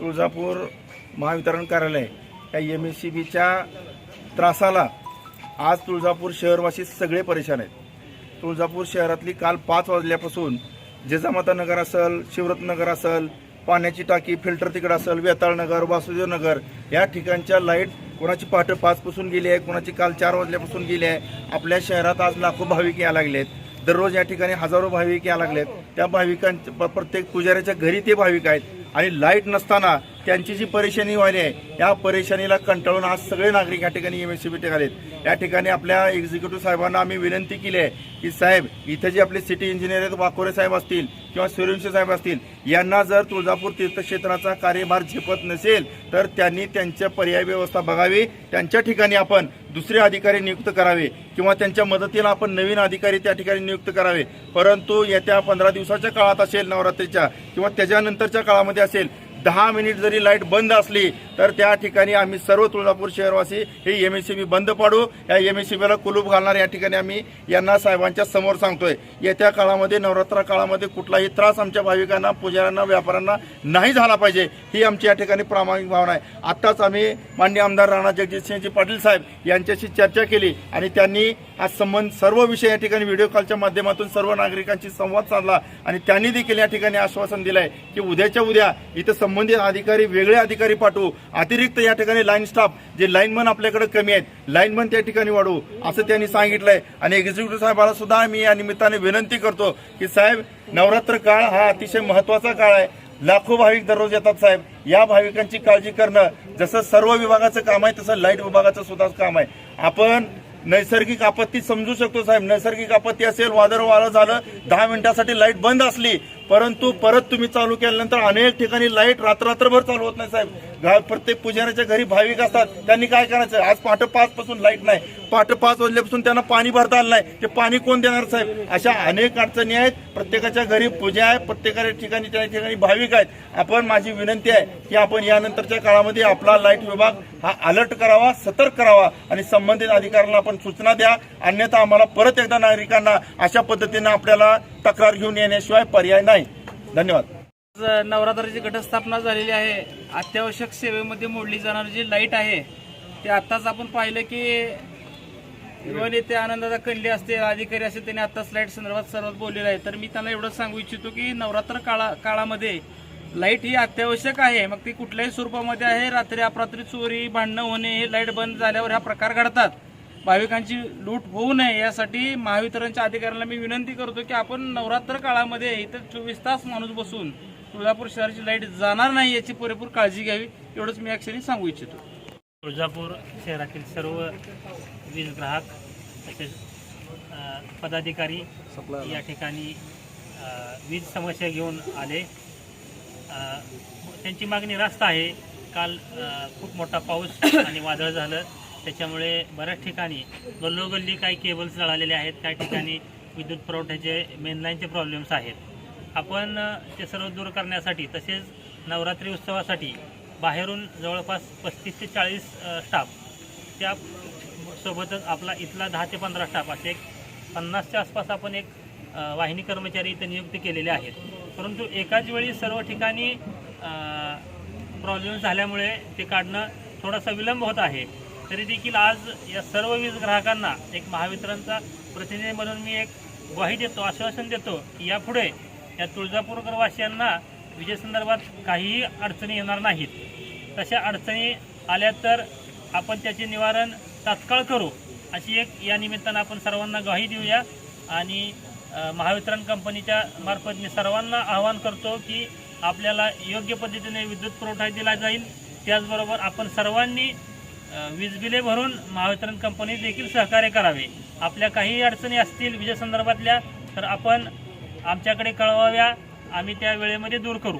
तुळजापूर महावितरण कार्यालय या M S C बीच्या त्रासाला आज तुळजापूर शहरवासी सगळे परेशान आहेत. तुळजापूर शहरातली काल पाच वाजल्यापासून जिजामाता नगर असेल शिवरत्न नगर असेल पाण्याची टाकी फिल्टर तिकडं असेल वेताळ नगर वासुदेव नगर या ठिकाणच्या लाइट कोणाची पहाटे पाचपासून गेली आहे कोणाची काल चार वाजल्यापासून गेली आहे आपल्या शहरात आज लाखो भाविक यायला आहेत दररोज या ठिकाणी हजारो भाविक या लागलेत. त्या भाविकांच्या प्रत्येक पुजाऱ्याच्या घरी ते भाविक आहेत. आणि लाइट नसताना त्यांची जी परेशानी व्हायली आहे या परेशानीला कंटाळून आज सगळे नागरिक या ठिकाणी एम एस सी बी आलेत. या ठिकाणी आपल्या एक्झिक्युटिव्ह साहेबांना आम्ही विनंती केली आहे की साहेब इथे जे आपले सिटी इंजिनियर आहेत वाकोरे साहेब असतील किंवा सूर्यवंशी साहेब असतील यांना जर तुळजापूर तीर्थक्षेत्राचा कार्यभार झेपत नसेल तर त्यांनी त्यांच्या पर्याय व्यवस्था बघावी. त्यांच्या ठिकाणी आपण दुसरे अधिकारी नियुक्त करावे किंवा त्यांच्या मदतीला आपण नवीन अधिकारी त्या ठिकाणी नियुक्त करावे. परंतु येत्या पंधरा दिवसाच्या काळात असेल नवरात्रीच्या किंवा त्याच्यानंतरच्या काळामध्ये असेल दहा मिनिट जरी लाइट बंद असली तर त्या ठिकाणी आम्ही सर्व तुळजापूर शहरवासी हे एम एस सी बी बंद पाडू. या एम एस सी बीला कुलूप घालणार या ठिकाणी आम्ही यांना साहेबांच्या समोर सांगतोय. येत्या काळामध्ये नवरात्र काळामध्ये कुठलाही त्रास आमच्या भाविकांना पुजाऱ्यांना व्यापाऱ्यांना नाही झाला पाहिजे ही आमची या ठिकाणी प्रामाणिक भावना आहे. आत्ताच आम्ही मान्य आमदार राणा जगजितसिंहजी पाटील साहेब यांच्याशी चर्चा केली आणि त्यांनी आज संबंध सर्व विषय या ठिकाणी व्हिडिओ कॉलच्या माध्यमातून सर्व नागरिकांशी संवाद साधला आणि त्यांनी देखील या ठिकाणी आश्वासन दिलंय की उद्याच्या उद्या इथं संबंधित अधिकारी वेगळे अधिकारी पाठवू. अतिरिक्त या ठिकाणी लाईन स्टाफ जे लाईनमन आपल्याकडे कमी आहेत लाईनमन त्या ठिकाणी वाढवू असं त्यांनी सांगितलंय. आणि एक्झिक्युटिव्ह साहेबाला सुद्धा मी या निमित्ताने विनंती करतो की साहेब नवरात्र काळ हा अतिशय महत्त्वाचा काळ आहे. लाखो भाविक दररोज येतात साहेब. या भाविकांची काळजी करणं जसं सर्व विभागाचं काम आहे तसं लाइट विभागाचं सुद्धा काम आहे. आपण नैसर्गिक आपत्ती समजू शकतो साहेब. नैसर्गिक आपत्ती असेल वादळ वारं झालं दहा मिनिटासाठी लाइट बंद असली परंतु परत तुम्ही चालू केल्यानंतर अनेक ठिकाणी लाइट रात्ररात्रभर चालू होत नाही साहेब. प्रत्येक पुजाऱ्याच्या घरी भाविक असतात. त्यांनी काय करायचं? आज पहाटे पाच पासून लाइट नाही. पहाटे पाच वाजल्यापासून त्यांना पाणी भरता आलं नाही. ते पाणी कोण देणार साहेब? अशा अनेक अडचणी आहेत. प्रत्येकाच्या घरी पूजा आहे. प्रत्येकाच्या ठिकाणी त्या ठिकाणी भाविक आहेत. आपण माझी विनंती आहे की आपण यानंतरच्या काळामध्ये आपला लाइट विभाग हा अलर्ट करावा सतर्क करावा आणि संबंधित अधिकाऱ्यांना आपण सूचना द्या. अन्यथा आम्हाला परत एकदा नागरिकांना अशा पद्धतीनं आपल्याला तक्रार घेऊन येण्याशिवाय पर्याय नाही. धन्यवाद. नवरात्राची घटस्थापना झालेली आहे. अत्यावश्यक सेवेमध्ये मोडली जाणारी जी लाइट आहे ते आत्ताच आपण पाहिलं की युवा नेते आनंदाचा कंडे असतील अधिकारी असतील त्यांनी आत्ताच लाइट संदर्भात सर्वात बोललेलं आहे. तर मी त्यांना एवढंच सांगू इच्छितो की नवरात्र काळा काळामध्ये लाइट ही अत्यावश्यक आहे. मग ती कुठल्याही स्वरूपामध्ये आहे. रात्री अपरात्री चोरी भांडणं होणे हे लाइट बंद झाल्यावर हा प्रकार घडतात. भाविकांची लूट होऊ नये यासाठी महावितरणच्या अधिकाऱ्यांना मी विनंती करतो की आपण नवरात्र काळामध्ये इथं चोवीस तास माणूस बसून तुळजापूर शहराची लाइट जाणार नाही याची पुरेपूर काळजी घ्यावी एवढंच मी क्षणी सांगू इच्छितो. तुळजापूर शहरातील सर्व वीज ग्राहक तसेच पदाधिकारी या ठिकाणी वीज समस्या घेऊन आले. त्यांची मागणी रास्त आहे. काल खूप मोठा पाऊस आणि वादळ झालं. त्याच्यामुळे बऱ्याच ठिकाणी गल्लोगल्ली काही केबल्स जळालेले आहेत काही ठिकाणी विद्युत पुरवठ्याचे मेनलाईनचे प्रॉब्लेम्स आहेत. आपण ते सर्व दूर करण्यासाठी तसेच नवरात्री उत्सवासाठी बाहेरून जवळपास पस्तीस ते चाळीस स्टाफ त्या सोबतच आपला इथला दहा ते पंधरा स्टाफ असे एक पन्नासच्या आसपास आपण एक वाहिनी कर्मचारी इथे नियुक्त केलेले आहेत. परंतु एकाच वेळी सर्व ठिकाणी प्रॉब्लेम झाल्यामुळे ते काढणं थोडासा विलंब होत आहे. तरी देखील आज या सर्व वीज ग्राहकांना एक महावितरणचा प्रतिनिधी म्हणून मी एक ग्वाही देतो आश्वासन देतो की यापुढे या तुळजापूरकरवासियांना विजेसंदर्भात काहीही अडचणी येणार नाहीत. तशा अडचणी आल्या तर आपण त्याचे निवारण तात्काळ करू अशी एक या निमित्तानं आपण सर्वांना ग्वाही देऊया आणि महावितरण कंपनीच्या मार्फत मी सर्वांना आवाहन करतो की आपल्याला योग्य पद्धतीने विद्युत पुरवठा दिला जाईल. त्याचबरोबर आपण सर्वांनी वीज बिले भरून महावितरण कंपनी देखील सहकार्य करावे. आपल्या काही अडचणी असतील विजेसंदर्भातल्या तर आपण आमच्याकडे कळवाव्या. आम्ही त्या वेळेमध्ये दूर करू.